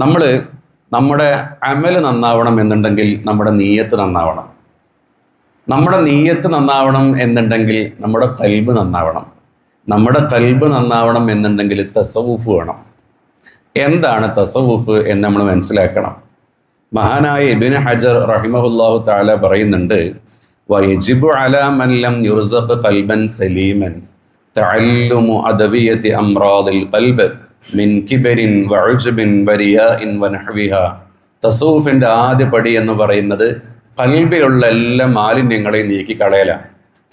നമ്മൾ നമ്മുടെ അമൽ നന്നാവണം എന്നുണ്ടെങ്കിൽ നമ്മുടെ നീയത്ത് നന്നാവണം. നമ്മുടെ നീയത്ത് നന്നാവണം എന്നുണ്ടെങ്കിൽ നമ്മുടെ കൽബ് നന്നാവണം. നമ്മുടെ കൽബ് നന്നാവണം എന്നുണ്ടെങ്കിൽ തസവൂഫ് വേണം. എന്താണ് തസവൂഫ് എന്ന് നമ്മൾ മനസ്സിലാക്കണം. മഹാനായ ഇബിൻ ഹജർ റഹിമഹുല്ലാഹു താല പറയുന്നുണ്ട് വയജിബു അലാമല്ലം മൻ കൽബൻ സലീമൻ തഅല്ലുമു അദവിയത്തി അംറാദിൽ ഖൽബ് മിൻ കിബരിൻ വഉജ്ബിൻ വരിയാഇൻ വൻഹവിഹ തസൂഫിന്റെ ആദ്യ പടി എന്ന് പറയുന്നത് കൽബിലുള്ള എല്ലാ മാലിന്യങ്ങളെയും നീക്കി കളയലാണ്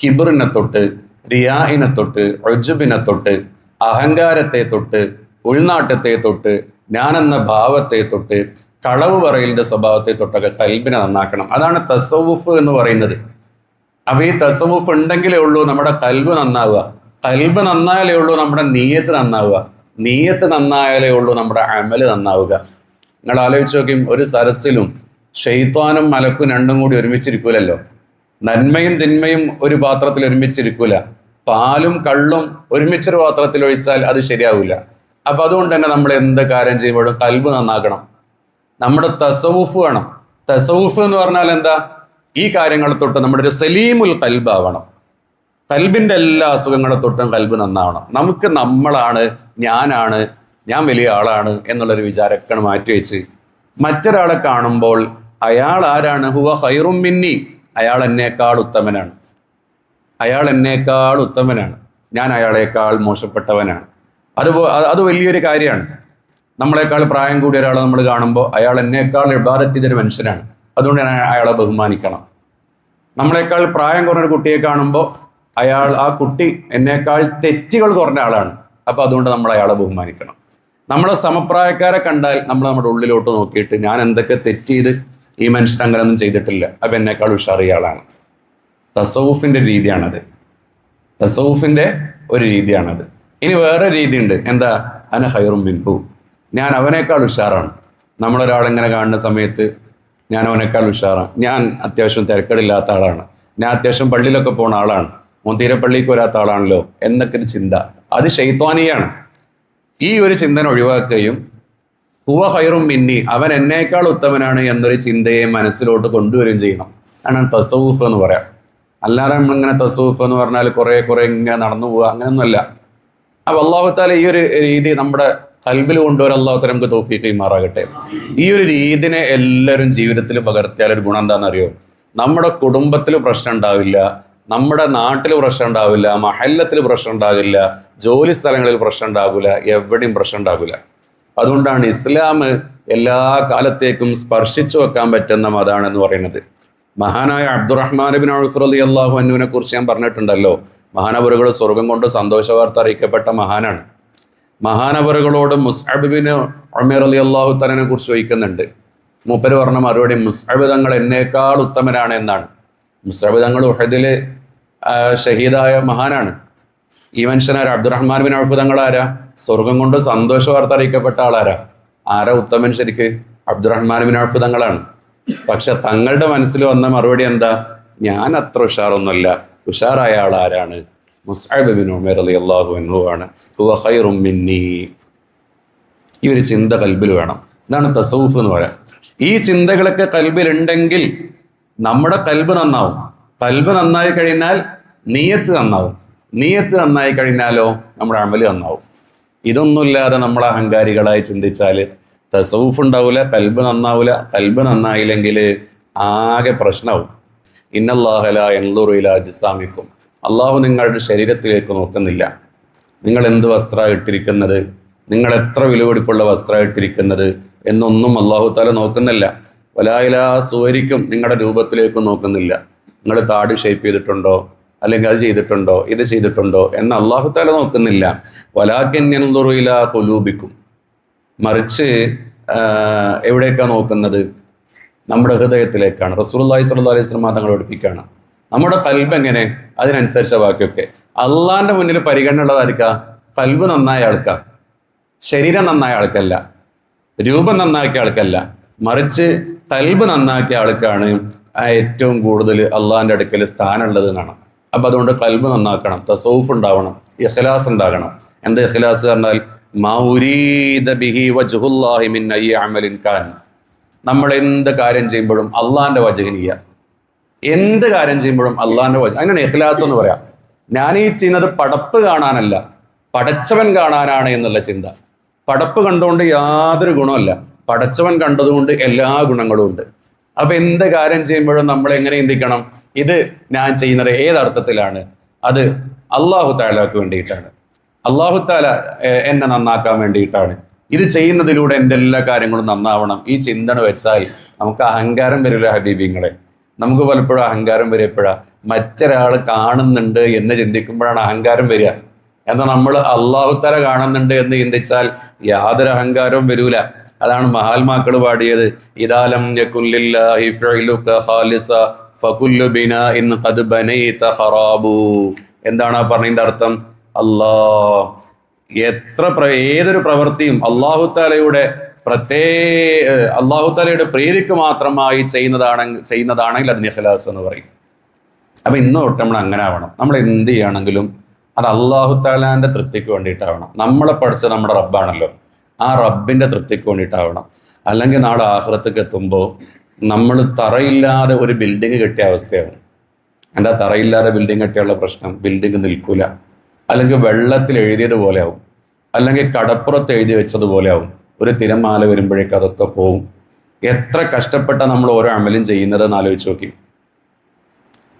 കിബറിനെ തൊട്ട് റിയായിനെ തൊട്ട് ഒജുബിനെ തൊട്ട് അഹങ്കാരത്തെ തൊട്ട് ഉൾനാട്ടത്തെ തൊട്ട് ഞാനെന്ന ഭാവത്തെ തൊട്ട് കളവ് പറയലിന്റെ സ്വഭാവത്തെ തൊട്ടൊക്കെ കൽബിനെ നന്നാക്കണം. അതാണ് തസവുഫ് എന്ന് പറയുന്നത്. അപ്പൊ ഈ തസവുഫ് ഉണ്ടെങ്കിലേ ഉള്ളൂ നമ്മുടെ കൽബ് നന്നാവുക. കൽബ് നന്നായാലേ ഉള്ളൂ നമ്മുടെ നീയത്ത് നന്നാവുക. നീയത്ത് നന്നായാലേ ഉള്ളൂ നമ്മുടെ അമൽ നന്നാവുക. നിങ്ങൾ ആലോചിച്ച് നോക്കിയും ഒരു സരസിലും ഷെയ്ത്താനും മലക്കും രണ്ടും കൂടി ഒരുമിച്ചിരിക്കൂലല്ലോ. നന്മയും തിന്മയും ഒരു പാത്രത്തിൽ ഒരുമിച്ചിരിക്കൂല. പാലും കള്ളും ഒരുമിച്ചൊരു പാത്രത്തിൽ ഒഴിച്ചാൽ അത് ശരിയാവില്ല അപ്പൊ അതുകൊണ്ട് തന്നെ നമ്മൾ എന്ത് കാര്യം ചെയ്യുമ്പോഴും കൽബ് നന്നാക്കണം. നമ്മുടെ തസവൂഫ് വേണം. തസവൂഫ് എന്ന് പറഞ്ഞാൽ എന്താ? ഈ കാര്യങ്ങളെ തൊട്ട് നമ്മുടെ ഒരു സലീമുൽ കൽബാവണം കൽബിന്റെ എല്ലാ അസുഖങ്ങളെ തൊട്ടും കൽബ് നന്നാവണം. നമുക്ക് നമ്മളാണ് ഞാനാണ് ഞാൻ വലിയ ആളാണ് എന്നുള്ളൊരു വിചാരമൊക്കെ മാറ്റി വെച്ച്. മറ്റൊരാളെ കാണുമ്പോൾ അയാൾ ആരാണ്? ഹുവ ഹൈറും മിന്നി. അയാൾ എന്നേക്കാൾ ഉത്തമനാണ്. അയാൾ എന്നേക്കാൾ ഉത്തമനാണ്. ഞാൻ അയാളേക്കാൾ മോശപ്പെട്ടവനാണ്. അത് അത് വലിയൊരു കാര്യമാണ്. നമ്മളെക്കാൾ പ്രായം കൂടിയ ഒരാളെ നമ്മൾ കാണുമ്പോൾ അയാൾ എന്നേക്കാൾ ഇബാദത്തിന്റെ മനുഷ്യനാണ്. അതുകൊണ്ട് ഞാൻ അയാളെ ബഹുമാനിക്കണം. നമ്മളെക്കാൾ പ്രായം കുറഞ്ഞൊരു കുട്ടിയെ കാണുമ്പോൾ അയാൾ ആ കുട്ടി എന്നേക്കാൾ തെറ്റുകൾ കുറഞ്ഞ ആളാണ്. അപ്പൊ അതുകൊണ്ട് നമ്മൾ അയാളെ ബഹുമാനിക്കണം. നമ്മളെ സമപ്രായക്കാരെ കണ്ടാൽ നമ്മൾ നമ്മുടെ ഉള്ളിലോട്ട് നോക്കിയിട്ട് ഞാൻ എന്തൊക്കെ തെറ്റ് ചെയ്ത് ഈ മനുഷ്യൻ അങ്ങനെയൊന്നും ചെയ്തിട്ടില്ല. അപ്പൊ എന്നേക്കാൾ ഉഷാറിയ ആളാണ്. തസവുഫിന്റെ രീതിയാണത്. തസവുഫിന്റെ ഒരു രീതിയാണത്. ഇനി വേറെ രീതിയുണ്ട്. എന്താ? അന ഹൈറും മിൻഹു. ഞാൻ അവനേക്കാൾ ഉഷാറാണ്. നമ്മളൊരാളെങ്ങനെ കാണുന്ന സമയത്ത് ഞാൻ അവനേക്കാൾ ഉഷാറാണ്. ഞാൻ അത്യാവശ്യം തിരക്കടില്ലാത്ത ആളാണ്. ഞാൻ അത്യാവശ്യം പള്ളിയിലൊക്കെ പോണ ആളാണ്. മോൻ തീരെ പള്ളിക്ക് വരാത്ത ആളാണല്ലോ എന്നൊക്കെ ഒരു ചിന്ത. അത് ഷെയ്ത്വാനിയാണ് ഈ ഒരു ചിന്തന ഒഴിവാക്കുകയും ഹുവ ഹൈറും മിന്നി അവൻ എന്നേക്കാൾ ഉത്തമനാണ് എന്നൊരു ചിന്തയെ മനസ്സിലോട്ട് കൊണ്ടുവരികയും ചെയ്യണം. അതാണ് തസവൂഫ് എന്ന് പറയാം. അല്ലാതെ നമ്മളിങ്ങനെ തസൂഫ് എന്ന് പറഞ്ഞാൽ കുറേ കുറേ ഇങ്ങനെ നടന്നു പോവുക അങ്ങനെയൊന്നുമല്ല. അപ്പൊ അള്ളാഹുത്താല ഈ ഒരു രീതി നമ്മുടെ കൽബിൽ കൊണ്ടുവരാൻ അള്ളാഹുത്താല നമുക്ക് തോഫി മാറാകട്ടെ ഈ ഒരു രീതിനെ എല്ലാവരും ജീവിതത്തിൽ പകർത്തിയാൽ ഒരു ഗുണം എന്താണെന്നറിയോ? നമ്മുടെ കുടുംബത്തിൽ പ്രശ്നം ഉണ്ടാവില്ല നമ്മുടെ നാട്ടിൽ പ്രശ്നം ഉണ്ടാവില്ല മഹല്ലത്തിൽ പ്രശ്നം ഉണ്ടാകില്ല ജോലി സ്ഥലങ്ങളിൽ പ്രശ്നം ഉണ്ടാകില്ല എവിടെയും പ്രശ്നം ഉണ്ടാകില്ല അതുകൊണ്ടാണ് ഇസ്ലാം എല്ലാ കാലത്തേക്കും സ്പർശിച്ചു വെക്കാൻ പറ്റുന്ന മതാണെന്ന് പറയുന്നത്. മഹാനായ അബ്ദുറഹ്മാൻ ബിൻ അലി അള്ളാഹു അന്നുവിനെ കുറിച്ച് ഞാൻ പറഞ്ഞിട്ടുണ്ടല്ലോ. മഹാനവറുകൾ സ്വർഗം കൊണ്ട് സന്തോഷ വാർത്ത അറിയിക്കപ്പെട്ട മഹാനാണ്. മഹാനവറുകളോട് മുസ്അബ് ബിൻ ഉമർ അലി അള്ളാഹു തലനെ കുറിച്ച് ചോദിക്കുന്നുണ്ട്. മൂപ്പര് പറഞ്ഞ മറുപടി മുസ്അബ് തങ്ങൾ എന്നേക്കാൾ ഉത്തമനാണ് എന്നാണ്. മുസ്അബ് തങ്ങൾ ഉഹദിൽ ഷഹീദായ മഹാനാണ്. ഈ മനുഷ്യനാരാ? അബ്ദുറഹ്മാൻ ബിൻ ഔഫ് ആരാ? സ്വർഗം കൊണ്ട് സന്തോഷ വാർത്ത അറിയിക്കപ്പെട്ട ആളാരാ? ആരാ ഉത്തമൻ ശരിക്ക്? അബ്ദുറഹ്മാൻ ബിൻ ഔഫ് തങ്ങളാണ്. പക്ഷെ തങ്ങളുടെ മനസ്സിൽ വന്ന മറുപടി എന്താ? ഞാൻ അത്ര ഉഷാറൊന്നുമല്ല. ഉഷാറായ ആൾ ആരാണ്? മുസ്അബ് ബിൻ ഉമേർ അലി അള്ളാഹു മിന്നി. ഈ ഒരു ചിന്ത കൽബിൽ വേണം. ഇതാണ് തസൂഫ് എന്ന് പറയാം. ഈ ചിന്തകളൊക്കെ കൽബിലുണ്ടെങ്കിൽ നമ്മുടെ കൽബ് നന്നാവും. കൽബ് നന്നായി കഴിഞ്ഞാൽ നീയത്ത് നന്നാവും. നീയത്ത് നന്നായി കഴിഞ്ഞാലോ നമ്മുടെ അമൽ നന്നാവും. ഇതൊന്നുമില്ലാതെ നമ്മൾ അഹങ്കാരികളായി ചിന്തിച്ചാൽ തസൗഫ് ഉണ്ടാവില്ല കൽബ് നന്നാവില്ല കൽബ് നന്നായില്ലെങ്കിൽ ആകെ പ്രശ്നമാവും. ഇന്നല്ലാഹല എൻലുറില ജിസാമിക്കും അള്ളാഹു നിങ്ങളുടെ ശരീരത്തിലേക്ക് നോക്കുന്നില്ല. നിങ്ങൾ എന്ത് വസ്ത്രമാണ് ഇട്ടിരിക്കുന്നത്? നിങ്ങൾ എത്ര വിലപിടിപ്പുള്ള വസ്ത്രമാണ് ഇട്ടിരിക്കുന്നത്? എന്നൊന്നും അള്ളാഹു താല നോക്കുന്നില്ല. വലായില സുവരിക്കും നിങ്ങളുടെ രൂപത്തിലേക്ക് നോക്കുന്നില്ല. നിങ്ങൾ താടി ഷേപ്പ് ചെയ്തിട്ടുണ്ടോ? അല്ലെങ്കിൽ അത് ചെയ്തിട്ടുണ്ടോ? ഇത് ചെയ്തിട്ടുണ്ടോ? എന്ന് അള്ളാഹു താല നോക്കുന്നില്ല. വലാക്കിന്യനുറുയില കൊലൂപിക്കും മറിച്ച് എവിടേക്കാണ് നോക്കുന്നത്? നമ്മുടെ ഹൃദയത്തിലേക്കാണ്. റസൂലുള്ളാഹി സല്ലാ അലൈഹി വസല്ലം തങ്ങൾ പഠിപ്പിക്കുകയാണ്. നമ്മുടെ കൽബ് എങ്ങനെ? അതിനനുസരിച്ച ബാക്കിയൊക്കെ അള്ളാന്റെ മുന്നിൽ പരിഗണന ഉള്ളതായിരിക്കാം കൽബ് നന്നായ ആൾക്കാ. ശരീരം നന്നായ ആൾക്കല്ല. രൂപം നന്നാക്കിയ ആൾക്കല്ല. മറിച്ച് കൽബ് നന്നാക്കിയ ആൾക്കാണ് ഏറ്റവും കൂടുതൽ അള്ളാഹിന്റെ അടുക്കൽ സ്ഥാനമുള്ളത് എന്നാണ്. അപ്പൊ അതുകൊണ്ട് കൽബ് നന്നാക്കണം തസൗഫ് ഉണ്ടാവണം ഇഖ്ലാസ് ഉണ്ടാകണം. എന്ത് ഇഖ്ലാസ് പറഞ്ഞാൽ നമ്മൾ എന്ത് കാര്യം ചെയ്യുമ്പോഴും അള്ളാന്റെ വചകനീയ എന്ത് കാര്യം ചെയ്യുമ്പോഴും അള്ളാന്റെ വച അങ്ങനെ ഇഖ്ലാസ് എന്ന് പറയാം. ഞാൻ ഈ ചെയ്യുന്നത് പടപ്പ് കാണാനല്ല പടച്ചവൻ കാണാനാണ് എന്നുള്ള ചിന്ത. പടപ്പ് കണ്ടുകൊണ്ട് യാതൊരു ഗുണമല്ല പടച്ചവൻ കണ്ടതുകൊണ്ട് എല്ലാ ഗുണങ്ങളും ഉണ്ട്. അപ്പൊ എന്ത് കാര്യം ചെയ്യുമ്പോഴും നമ്മൾ എങ്ങനെ ചിന്തിക്കണം? ഇത് ഞാൻ ചെയ്യുന്നത് ഏതർത്ഥത്തിലാണ് അത് അള്ളാഹു താലാക്ക് വേണ്ടിയിട്ടാണ്. അള്ളാഹു താല എന്നെ നന്നാക്കാൻ വേണ്ടിയിട്ടാണ്. ഇത് ചെയ്യുന്നതിലൂടെ എന്റെ എല്ലാ കാര്യങ്ങളും നന്നാവണം. ഈ ചിന്തന വെച്ചാൽ നമുക്ക് അഹങ്കാരം വരില്ല ഹബീബിങ്ങളെ. നമുക്ക് പലപ്പോഴും അഹങ്കാരം വരിക എപ്പോഴാ? മറ്റൊരാൾ കാണുന്നുണ്ട് എന്ന് ചിന്തിക്കുമ്പോഴാണ് അഹങ്കാരം വരിക. എന്നാൽ നമ്മൾ അള്ളാഹുത്തല കാണുന്നുണ്ട് എന്ന് ചിന്തിച്ചാൽ യാതൊരു അഹങ്കാരവും വരൂല. അതാണ് മഹാത്മാക്കൾ പാടിയത്. ഇതാലം എന്താണ് ആ പറഞ്ഞതിന്റെ അർത്ഥം? അല്ലാ എത്ര ഏതൊരു പ്രവൃത്തിയും അള്ളാഹുത്താലയുടെ പ്രത്യേക അള്ളാഹുത്താലയുടെ പ്രീതിക്ക് മാത്രമായി ചെയ്യുന്നതാണ് ചെയ്യുന്നതാണെങ്കിൽ അത് നിഖലാസ് എന്ന് പറയും. അപ്പൊ ഇന്ന് തൊട്ട് നമ്മൾ അങ്ങനെ ആവണം. നമ്മൾ എന്ത് ചെയ്യണമെങ്കിലും അത് അള്ളാഹു താലാന്റെ തൃപ്തിക്ക് വേണ്ടിയിട്ടാവണം. നമ്മളെ പഠിച്ച നമ്മുടെ റബ്ബാണല്ലോ. ആ റബ്ബിന്റെ തൃപ്തിക്ക് വേണ്ടിയിട്ടാവണം. അല്ലെങ്കിൽ നാളെ ആഹ്റത്തേക്ക് എത്തുമ്പോൾ നമ്മൾ തറയില്ലാതെ ഒരു ബിൽഡിങ് കെട്ടിയ അവസ്ഥയാവും. എന്താ തറയില്ലാതെ ബിൽഡിംഗ് കെട്ടിയുള്ള പ്രശ്നം? ബിൽഡിംഗ് നിൽക്കില്ല അല്ലെങ്കിൽ വെള്ളത്തിൽ എഴുതിയതുപോലെ ആവും അല്ലെങ്കിൽ കടപ്പുറത്ത് എഴുതി വെച്ചതുപോലെ ആവും ഒരു തിരമാല വരുമ്പോഴേക്ക് അതൊക്കെ പോവും. എത്ര കഷ്ടപ്പെട്ട നമ്മൾ ഓരോ അമലും ചെയ്യുന്നത് എന്ന് ആലോചിച്ച് നോക്കി.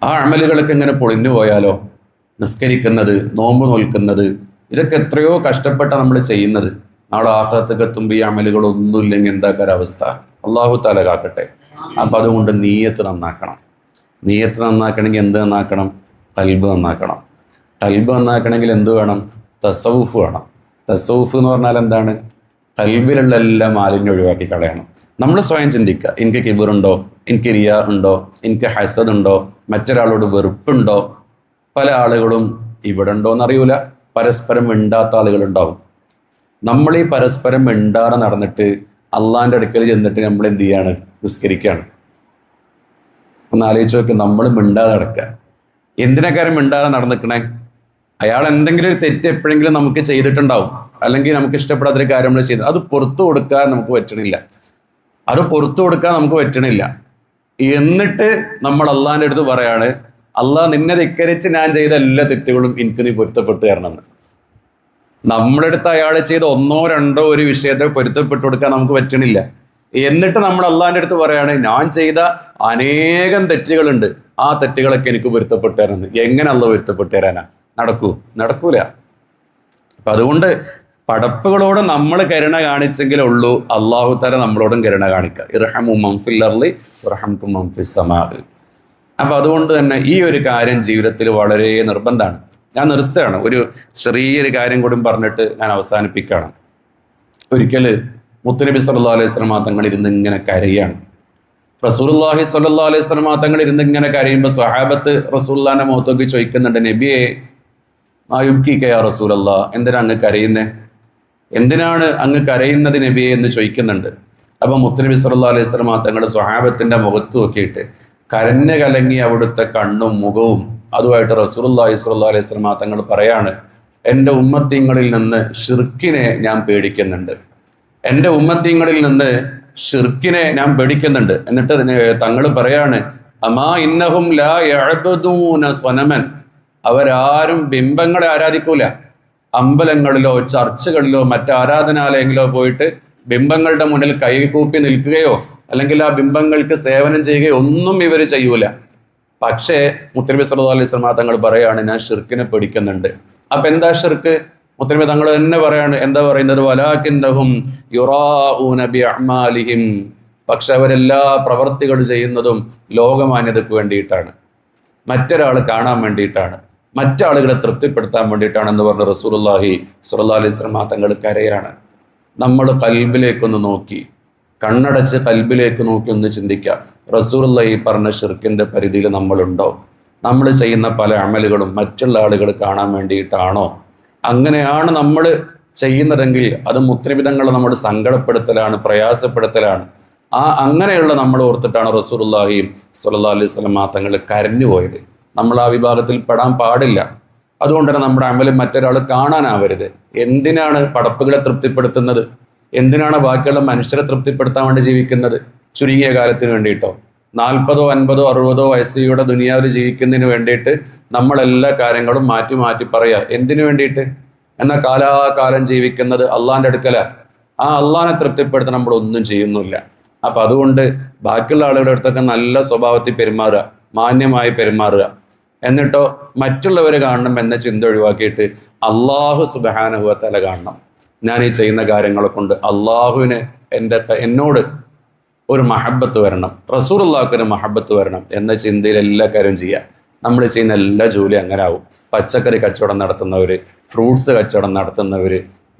ആ അമലുകളൊക്കെ ഇങ്ങനെ പൊളിഞ്ഞു പോയാലോ? നിസ്കരിക്കുന്നത് നോമ്പ് നോൽക്കുന്നത് ഇതൊക്കെ എത്രയോ കഷ്ടപ്പെട്ട നമ്മൾ ചെയ്യുന്നത്. നാളെ ആഹ്ലത്തൊക്കെ എത്തുമ്പോൾ ഈ അമലുകളൊന്നുമില്ലെങ്കിൽ എന്താക്കാര അവസ്ഥ അള്ളാഹു താല കാക്കട്ടെ. അപ്പൊ അതുകൊണ്ട് നീയത്ത് നന്നാക്കണം. നീയത്ത് നന്നാക്കണമെങ്കിൽ എന്ത് നന്നാക്കണം? കൽബ് നന്നാക്കണം. കൽബ് നന്നാക്കണമെങ്കിൽ എന്ത് വേണം? തസവുഫ് വേണം. തസവുഫ് എന്ന് പറഞ്ഞാൽ എന്താണ്? കൽബിലുള്ള എല്ലാ മാലിന്യം ഒഴിവാക്കി കളയണം. നമ്മൾ സ്വയം ചിന്തിക്കുക. എനിക്ക് കിബിറുണ്ടോ എനിക്ക് റിയ ഉണ്ടോ? എനിക്ക് ഹസദ് ഉണ്ടോ? മറ്റൊരാളോട് വെറുപ്പുണ്ടോ? പല ആളുകളും ഇവിടെ ഉണ്ടോ എന്നറിയൂല. പരസ്പരം മിണ്ടാത്ത ആളുകളുണ്ടാവും. നമ്മൾ ഈ പരസ്പരം മിണ്ടാതെ നടന്നിട്ട് അള്ളാന്റെ അടുക്കൽ ചെന്നിട്ട് നമ്മൾ എന്ത് ചെയ്യാണ്? നിസ്കരിക്കുകയാണ് ഒന്ന് ആലോചിച്ച് നോക്കി നമ്മൾ മിണ്ടാതെ നടക്കുക. എന്തിനക്കാരും മിണ്ടാതെ നടന്നിക്കണേ? അയാൾ എന്തെങ്കിലും ഒരു തെറ്റ് എപ്പോഴെങ്കിലും നമുക്ക് ചെയ്തിട്ടുണ്ടാവും. അല്ലെങ്കിൽ നമുക്ക് ഇഷ്ടപ്പെടാത്തൊരു കാര്യം നമ്മൾ ചെയ്ത്. അത് പുറത്തു കൊടുക്കാൻ നമുക്ക് പറ്റണില്ല. അത് പുറത്തു കൊടുക്കാൻ നമുക്ക് പറ്റണില്ല. എന്നിട്ട് നമ്മൾ അള്ളാന്റെ അടുത്ത് പറയാണ് അള്ളാഹ് നിന്നെ ധിക്കരിച്ച് ഞാൻ ചെയ്ത എല്ലാ തെറ്റുകളും എനിക്ക് നീ പൊരുത്തപ്പെട്ട് തരണമെന്ന്. നമ്മുടെ അടുത്ത് അയാൾ ചെയ്ത ഒന്നോ രണ്ടോ ഒരു വിഷയത്തെ പൊരുത്തപ്പെട്ടു കൊടുക്കാൻ നമുക്ക് പറ്റണില്ല. എന്നിട്ട് നമ്മൾ അള്ളാഹിന്റെ അടുത്ത് പറയുകയാണ് ഞാൻ ചെയ്ത അനേകം തെറ്റുകളുണ്ട്. ആ തെറ്റുകളൊക്കെ എനിക്ക് പൊരുത്തപ്പെട്ടു തരുന്നത് എങ്ങനെ അള്ള പൊരുത്തപ്പെട്ടു തരാനാ? നടക്കൂ. നടക്കൂല. അപ്പൊ അതുകൊണ്ട് പടപ്പുകളോട് നമ്മൾ കരുണ കാണിച്ചെങ്കിലേ ഉള്ളൂ. അള്ളാഹു തല നമ്മളോടും കരുണ കാണിക്കുക ഇറഹമു ഇർഹംകു അപ്പം സമാഹ് അപ്പൊ അതുകൊണ്ട് തന്നെ ഈ ഒരു കാര്യം ജീവിതത്തിൽ വളരെ നിർബന്ധമാണ്. ഞാൻ നിർത്തുകയാണ്. ഒരു ചെറിയൊരു കാര്യം കൂടി പറഞ്ഞിട്ട് ഞാൻ അവസാനിപ്പിക്കുകയാണ്. ഒരിക്കൽ മുത്തുനബി സല്ലാ അലൈഹി സ്വലമാ തങ്ങൾ ഇരുന്ന് ഇങ്ങനെ കരയാണ് റസൂലുള്ളാഹി സല്ലാ അലൈഹി വസല്ലമ തങ്ങൾ ഇരുന്ന് ഇങ്ങനെ കരയുമ്പോൾ സ്വഹാബത്ത് റസൂല്ലാന്റെ മുഖത്തൊക്കെ ചോദിക്കുന്നുണ്ട് നബിയെ മായുക്കിക്കയാ റസൂലല്ലാ എന്തിനാ അങ്ങ് കരയുന്നേ? എന്തിനാണ് അങ്ങ് കരയുന്നത് നബിയെ? എന്ന് ചോദിക്കുന്നുണ്ട്. അപ്പൊ മുത്തനബി സല്ലാ അലൈഹി വസല്ലമ തങ്ങളുടെ സ്വഹാബത്തിന്റെ മുഖത്ത് നോക്കിയിട്ട് കരഞ്ഞ കലങ്ങി അവിടുത്തെ കണ്ണും മുഖവും അതുമായിട്ട് റസൂലുള്ളാഹി സ്വല്ലല്ലാഹു അലൈഹി സ്വലമ തങ്ങൾ പറയാണ് എന്റെ ഉമ്മത്തിങ്ങളിൽ നിന്ന് ഷിർക്കിനെ ഞാൻ പേടിക്കുന്നുണ്ട്. എന്റെ ഉമ്മത്തിങ്ങളിൽ നിന്ന് ഷിർക്കിനെ ഞാൻ പേടിക്കുന്നുണ്ട്. എന്നിട്ട് തങ്ങൾ പറയാണ് അമാ ഇന്നഹും ലാ യഅബദൂന സ്വനമൻ. അവരാരും ബിംബങ്ങളെ ആരാധിക്കൂല. അമ്പലങ്ങളിലോ ചർച്ചുകളിലോ മറ്റ് ആരാധനാലയങ്ങളിലോ പോയിട്ട് ബിംബങ്ങളുടെ മുന്നിൽ കൈകൂപ്പി നിൽക്കുകയോ അല്ലെങ്കിൽ ആ ബിംബങ്ങൾക്ക് സേവനം ചെയ്യുകയോ ഒന്നും ഇവർ ചെയ്യൂല. പക്ഷേ മുത്തനബി സല്ലു അലൈഹി സ്വലമ തങ്ങൾ പറയാണ് ഞാൻ ഷിർക്കിനെ പഠിക്കുന്നുണ്ട് അപ്പൊ എന്താ ഷിർക്ക് മുത്തനബി തങ്ങൾ തന്നെ പറയാണ് എന്താ പറയുന്നത്? വലാഖിന്നഹും പക്ഷെ അവരെല്ലാ പ്രവർത്തികൾ ചെയ്യുന്നതും ലോകമാന്യതയ്ക്ക് വേണ്ടിയിട്ടാണ്. മറ്റൊരാൾ കാണാൻ വേണ്ടിയിട്ടാണ്. മറ്റാളുകളെ തൃപ്തിപ്പെടുത്താൻ വേണ്ടിയിട്ടാണ് എന്ന് പറഞ്ഞ റസൂലുള്ളാഹി സുറല്ലാ അലൈഹി വസല്ലം തങ്ങൾ കരയാണ്. നമ്മൾ കൽബിലേക്കൊന്ന് നോക്കി. കണ്ണടച്ച് കൽബിലേക്ക് നോക്കി ഒന്ന് ചിന്തിക്കാം റസൂറുള്ള ഈ പറഞ്ഞ ഷിർക്കിന്റെ പരിധിയിൽ നമ്മളുണ്ടോ? നമ്മൾ ചെയ്യുന്ന പല അമലുകളും മറ്റുള്ള ആളുകൾ കാണാൻ വേണ്ടിയിട്ടാണോ? അങ്ങനെയാണ് നമ്മൾ ചെയ്യുന്നതെങ്കിൽ അത് മുദ്രവിധങ്ങളെ നമ്മൾ സങ്കടപ്പെടുത്തലാണ് പ്രയാസപ്പെടുത്തലാണ്. ആ അങ്ങനെയുള്ള നമ്മൾ ഓർത്തിട്ടാണ് റസൂലുള്ളാഹി സുല്ലാ അലൈഹി വസല്ലം തങ്ങൾ കരഞ്ഞുപോയത്. നമ്മൾ ആ വിഭാഗത്തിൽ പെടാൻ പാടില്ല. അതുകൊണ്ട് തന്നെ നമ്മുടെ അമൽ മറ്റൊരാൾ കാണാനാവരുത്. എന്തിനാണ് പടപ്പുകളെ തൃപ്തിപ്പെടുത്തുന്നത്? എന്തിനാണ് ബാക്കിയുള്ള മനുഷ്യരെ തൃപ്തിപ്പെടുത്താൻ വേണ്ടി ജീവിക്കുന്നത്? ചുരുങ്ങിയ കാലത്തിന് വേണ്ടിയിട്ടോ? നാൽപ്പതോ അൻപതോ അറുപതോ വയസ്സിയുടെ ദുനിയാവിൽ ജീവിക്കുന്നതിന് വേണ്ടിയിട്ട് നമ്മൾ എല്ലാ കാര്യങ്ങളും മാറ്റി മാറ്റി പറയുക. എന്തിനു വേണ്ടിയിട്ട്? എന്നാൽ കാലാകാലം ജീവിക്കുന്നത് അള്ളാഹാന്റെ അടുക്കല. ആ അള്ളാനെ തൃപ്തിപ്പെടുത്താൻ നമ്മൾ ഒന്നും ചെയ്യുന്നില്ല. അപ്പൊ അതുകൊണ്ട് ബാക്കിയുള്ള ആളുകളുടെ അടുത്തൊക്കെ നല്ല സ്വഭാവത്തിൽ പെരുമാറുക മാന്യമായി പെരുമാറുക. എന്നിട്ടോ മറ്റുള്ളവരെ കാണണം എന്ന ചിന്ത ഒഴിവാക്കിയിട്ട് അള്ളാഹു സുബാനുഭവത്തല കാണണം. ഞാൻ ഈ ചെയ്യുന്ന കാര്യങ്ങളെ കൊണ്ട് അള്ളാഹുവിന് എന്റെ എന്നോട് ഒരു മഹബത്ത് വരണം റസൂർ അള്ളാഹുക്കൊരു മഹബത്ത് വരണം എന്ന ചിന്തയിൽ എല്ലാ കാര്യവും ചെയ്യുക നമ്മൾ ചെയ്യുന്ന എല്ലാ ജോലി അങ്ങനെ ആവും. പച്ചക്കറി കച്ചവടം നടത്തുന്നവർ ഫ്രൂട്ട്സ് കച്ചവടം നടത്തുന്നവർ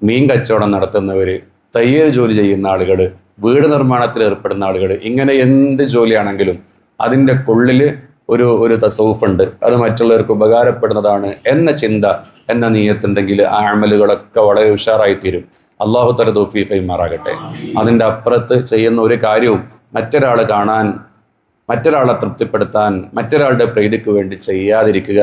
മീൻ കച്ചവടം നടത്തുന്നവർ തയ്യൽ ജോലി ചെയ്യുന്ന ആളുകൾ വീട് നിർമ്മാണത്തിൽ ഏർപ്പെടുന്ന ആളുകൾ ഇങ്ങനെ എന്ത് ജോലിയാണെങ്കിലും അതിന്റെ ഉള്ളിൽ ഒരു ഒരു തസൗഫ് ഉണ്ട് അത് മറ്റുള്ളവർക്ക് ഉപകാരപ്പെടുന്നതാണ് എന്ന ചിന്ത എന്ന നീയത്തുണ്ടെങ്കിൽ ആ അമലുകളൊക്കെ വളരെ ഉഷാറായി തീരും അള്ളാഹു തല തോഫി കൈമാറാകട്ടെ. അതിന്റെ അപ്പുറത്ത് ചെയ്യുന്ന ഒരു കാര്യവും മറ്റൊരാൾ കാണാൻ മറ്റൊരാളെ തൃപ്തിപ്പെടുത്താൻ മറ്റൊരാളുടെ പ്രീതിക്ക് വേണ്ടി ചെയ്യാതിരിക്കുക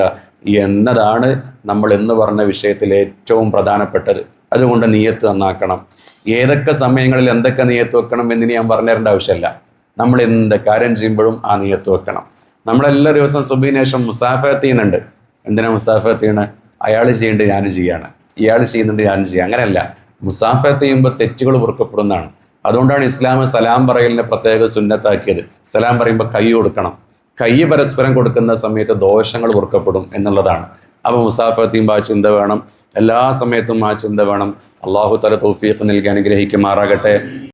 എന്നതാണ് നമ്മൾ എന്ന് പറഞ്ഞ വിഷയത്തിൽ ഏറ്റവും പ്രധാനപ്പെട്ടത്. അതുകൊണ്ട് നീയത്ത് നന്നാക്കണം. ഏതൊക്കെ സമയങ്ങളിൽ എന്തൊക്കെ നീയത്ത് വെക്കണം എന്ന് ഞാൻ പറഞ്ഞു തരേണ്ട ആവശ്യമില്ല. നമ്മൾ എന്ത് കാര്യം ചെയ്യുമ്പോഴും ആ നീയത്ത് വെക്കണം. നമ്മളെല്ലാ ദിവസവും സുബീനേഷം മുസാഫത്ത് ചെയ്യുന്നുണ്ട്. എന്തിനാ മുസാഫത്ത് ചെയ്യണ? അയാൾ ചെയ്യേണ്ടത് ഞാനും ചെയ്യാണ്. ഇയാൾ ചെയ്യുന്നുണ്ട് ഞാനും ചെയ്യാം അങ്ങനെയല്ല. മുസാഫത്ത് ചെയ്യുമ്പോൾ തെറ്റുകൾ പൊറുക്കപ്പെടുന്നതാണ് അതുകൊണ്ടാണ് ഇസ്ലാം സലാം പറയലിനെ പ്രത്യേക സുന്നത്താക്കിയത്. സലാം പറയുമ്പോൾ കൈ കൊടുക്കണം. കൈ പരസ്പരം കൊടുക്കുന്ന സമയത്ത് ദോഷങ്ങൾ പൊറുക്കപ്പെടും എന്നുള്ളതാണ്. അപ്പോൾ ചെയ്യുമ്പോൾ ആ ചിന്ത വേണം. എല്ലാ സമയത്തും ആ ചിന്ത വേണം. അള്ളാഹു തല തൗഫീഖ് നൽകി അനുഗ്രഹിക്കുമാറാകട്ടെ.